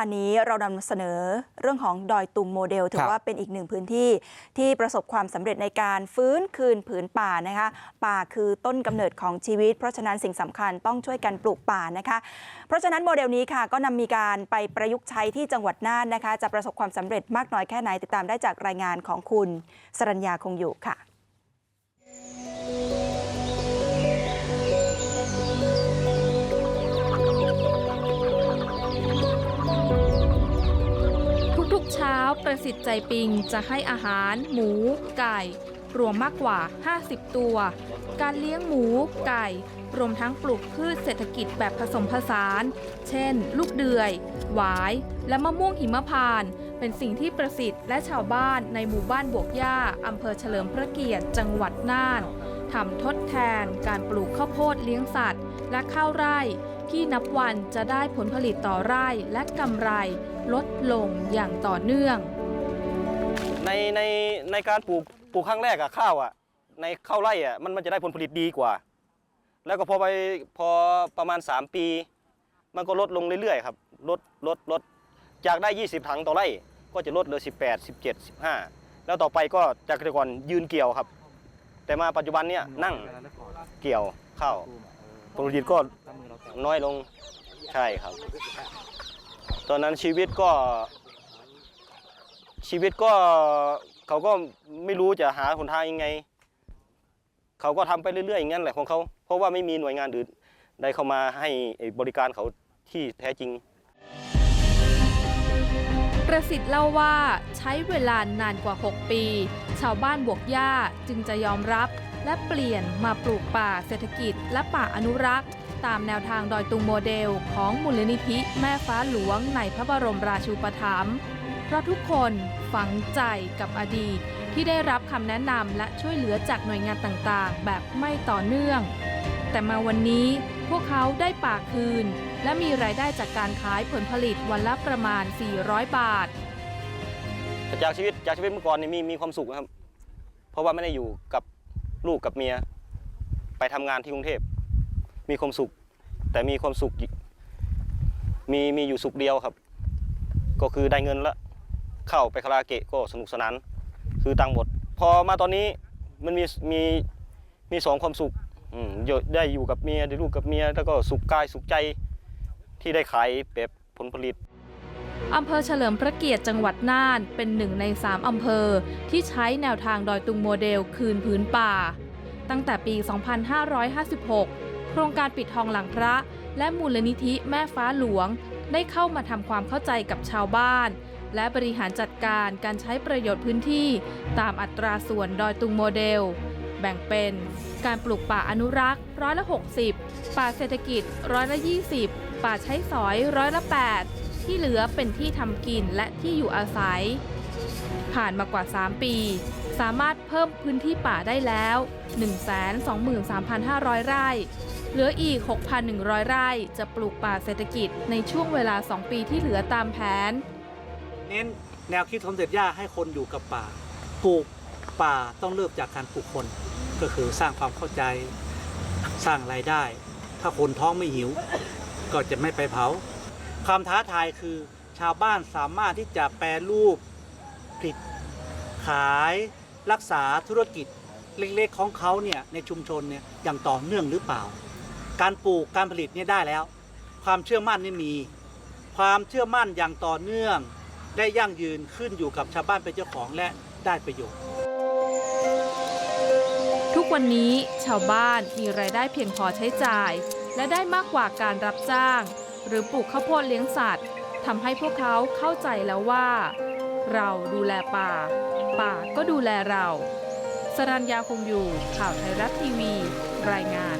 อันนี้เรานำเสนอเรื่องของดอยตุงโมเดล ถืคอรับว่าเป็นอีกหนึ่งพื้นที่ที่ประสบความสำเร็จในการฟื้นคืนผืนป่านะคะป่าคือต้นกำเนิดของชีวิต เพราะฉะนั้นสิ่งสำคัญต้องช่วยกันปลูกป่านะคะเพราะฉะนั้นโมเดลนี้ค่ะก็นำมีการไปประยุกต์ใช้ที่จังหวัดน่านนะคะจะประสบความสำเร็จมากน้อยแค่ไหนติดตามได้จากรายงานของคุณสรัญญาคงอยู่ค่ะ ประสิทธิ์ใจปิงจะให้อาหาร หมู ไก่ รวมมากกว่า 50 ตัว การเลี้ยงหมู ไก่ รวมทั้งปลูกพืชเศรษฐกิจแบบผสมผสาน เช่น ลูกเดือย หวาย และมะม่วงหิมพานต์เป็นสิ่งที่ประสิทธิ์และชาวบ้านในหมู่บ้านบวกย่าอำเภอเฉลิมพระเกียรติจังหวัดน่านทำทดแทนการปลูกข้าวโพดเลี้ยงสัตว์ และข้าวไร่ที่นับวันจะได้ผลผลิตต่อไร่และกำไรลดลงอย่างต่อเนื่อง ในในในการปลูกปลูกครั้งแรกอะข้าวอะในข้าวไร่อะมันมันจะได้ผลผลิตดีกว่า แล้วก็พอไปพอประมาณ 3 ปี มันก็ลดลงเรื่อยๆครับลดลดลดจากได้ 20 ถังต่อไร่ก็จะลดเหลือ 18 17 15 แล้วต่อไปก็จากแต่ก่อนยืนเกี่ยวครับ แต่มาปัจจุบันเนี่ยนั่งเกี่ยวข้าวผลผลิตก็น้อยลงใช่ครับ ตอนนั้นชีวิตก็ ชีวิตก็เขาก็ไม่รู้จะหาหนทางยังไง เขาก็ทำไปเรื่อยๆอย่างนั้นแหละของเขาเพราะว่าไม่มีหน่วยงานอื่นได้เข้ามาให้บริการเขาที่แท้จริง ประสิทธิ์เล่าว่าใช้เวลานานกว่า 6 ปี ชาวบ้านบวกย่าจึงจะยอมรับ และเปลี่ยนมาปลูกป่าเศรษฐกิจ และป่าอนุรักษ์ ตามแนวทางดอยตุงโมเดล ของมูลนิธิแม่ฟ้าหลวงในพระบรมราชูปถัมภ์ เพราะทุกคนฝังใจกับอดีต ที่ได้รับคำแนะนำและช่วยเหลือจากหน่วยงานต่างๆ แบบไม่ต่อเนื่อง แต่มาวันนี้พวกเขาได้ป่าคืน และมีรายได้จากการขายผลผลิตวันละประมาณ 400 บาท จากชีวิตจากชีวิตเมื่อก่อนนี่มีมีความสุขนะครับ เพราะว่าไม่ได้อยู่กับลูกกับเมีย ไปทำงานที่กรุงเทพ มีความสุข แต่มีความสุข มีมีอยู่สุขเดียวครับ ก็คือได้เงินละ เข้าไปคาราเกะก็สนุกสนาน คือตังหมด พอมาตอนนี้มันมีมีมีสองความสุขอืมอยู่ได้อยู่กับเมียได้ลูกกับเมีย แล้วก็สุขกายสุขใจที่ได้ขายแบบผลผลิตอำเภอเฉลิมพระเกียรติจังหวัดน่านเป็นหนึ่งใน3อำเภอที่ใช้แนวทางดอยตุงโมเดลคืนพื้นป่า ตั้งแต่ปี 2556 โครงการปิดทองหลังพระ และมูลนิธิแม่ฟ้าหลวง ได้เข้ามาทำความเข้าใจกับชาวบ้าน และบริหารจัดการการใช้ประโยชน์พื้นที่ตามอัตราส่วนดอยตุงโมเดล แบ่งเป็นการปลูกป่าอนุรักษ์ร้อยละ 60 ป่าเศรษฐกิจร้อยละ 20 ป่าใช้สอยร้อยละ 8 ที่เหลือเป็นที่ทำกินและที่อยู่อาศัย ผ่านมากว่า 3 ปี สามารถเพิ่มพื้นที่ป่าได้แล้ว 123,500 ไร่เหลืออีก 6,100 ไร่จะปลูกป่าเศรษฐกิจในช่วงเวลา 2 ปีที่เหลือตามแผน เน้นแนวคิดสมเด็จย่าให้คนอยู่กับป่าปลูกป่าต้องเริ่มจากการปลูกคน ก็คือสร้างความเข้าใจสร้างรายได้ ถ้าคนท้องไม่หิว ก็จะไม่ไปเผาความท้าทายคือชาวบ้านสามารถที่จะแปรรูปผลิตขายรักษาธุรกิจเล็กๆของเขาเนี่ยในชุมชนเนี่ยอย่างต่อเนื่องหรือเปล่า การปลูกการผลิตเนี่ยได้แล้ว ความเชื่อมั่นนี่มี ความเชื่อมั่นอย่างต่อเนื่อง ได้ยั่งยืนขึ้นอยู่กับชาวบ้านเป็นเจ้าของและได้ประโยชน์ ทุกวันนี้ชาวบ้านมีรายได้เพียงพอใช้จ่าย และได้มากกว่าการรับจ้าง หรือปลูกข้าวโพดเลี้ยงสัตว์ทำให้พวกเขาเข้าใจแล้วว่า เราดูแลป่า ป่าก็ดูแลเราสรัญญาคงอยู่ข่าวไทยรัฐทีวี รายงาน